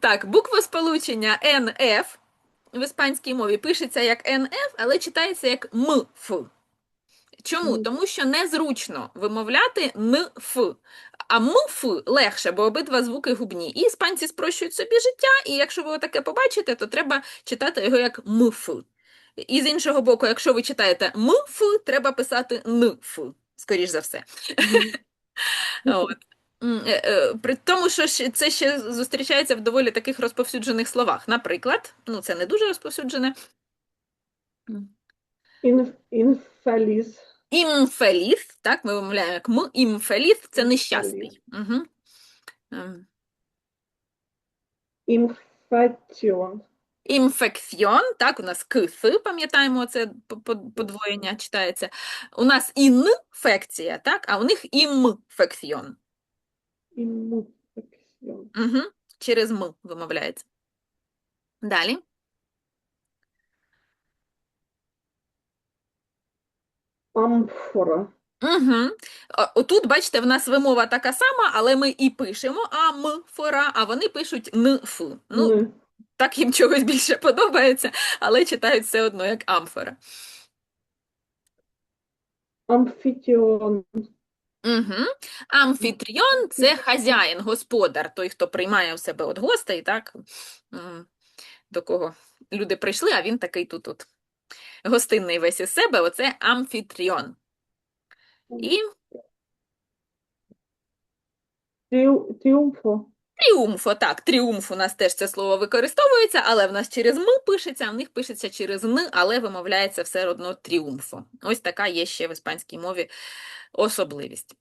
Так, буквосполучення НФ в іспанській мові пишеться як НФ, але читається як МФ. Чому? Тому що незручно вимовляти НФ, а МФ легше, бо обидва звуки губні. І іспанці спрощують собі життя, і якщо ви таке побачите, то треба читати його як МФ. І з іншого боку, якщо ви читаєте МФ, треба писати НФ, скоріш за все. От. Е, е, При тому, що це ще зустрічається в доволі таких розповсюджених словах. Наприклад, ну це не дуже розповсюджене. Інф, інфеліз. Імфеліс, так, ми вимовляємо як м, імфеліс це нещасний. Угу. Інфеціон. Інфекціон, так, у нас кс, пам'ятаємо, це по- по- подвоєння читається. У нас інфекція, так, а у них імфекціон. Угу. Через м вимовляється. Далі. Амфора. Угу. Отут, бачите, в нас вимова така сама, але ми і пишемо амфора, а вони пишуть нф. Ну, Н. так їм чогось більше подобається, але читають все одно як амфора. Амфітіон. Угу. Амфітріон це хазяїн, господар, той, хто приймає в себе от гостей, так? До кого люди прийшли, а він такий тут от гостинний весь із себе, оце амфітріон. І тріумфо. Тріумфо, так, тріумф у нас теж це слово використовується, але в нас через м пишеться, а в них пишеться через н, але вимовляється все одно тріумфо. Ось така є ще в іспанській мові особливість.